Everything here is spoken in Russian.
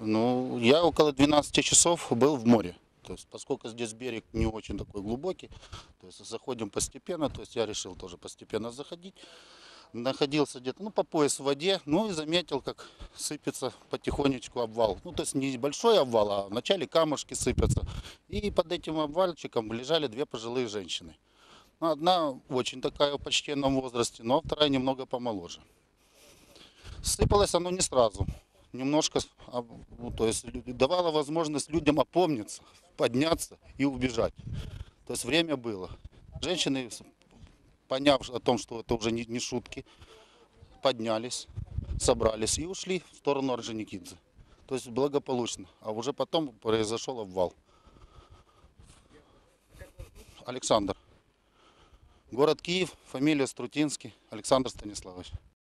Ну, я около 12 часов был в море. То есть, поскольку здесь берег не очень такой глубокий, то есть заходим постепенно, то есть я решил тоже постепенно заходить. Находился где-то, ну, по пояс в воде, ну и заметил, как сыпется потихонечку обвал. Ну, то есть не большой обвал, а вначале камушки сыпятся. И под этим обвальчиком лежали две пожилые женщины. Ну, одна очень такая в почтенном возрасте, но вторая немного помоложе. Сыпалось оно не сразу. Немножко, а, ну, то есть давало возможность людям опомниться, подняться и убежать. То есть время было. Женщины, поняв о том, что это уже не, не шутки, поднялись, собрались и ушли в сторону Орджоникидзе. То есть благополучно. А уже потом произошел обвал. Александр. Город Киев, фамилия Струтинский, Александр Станиславович.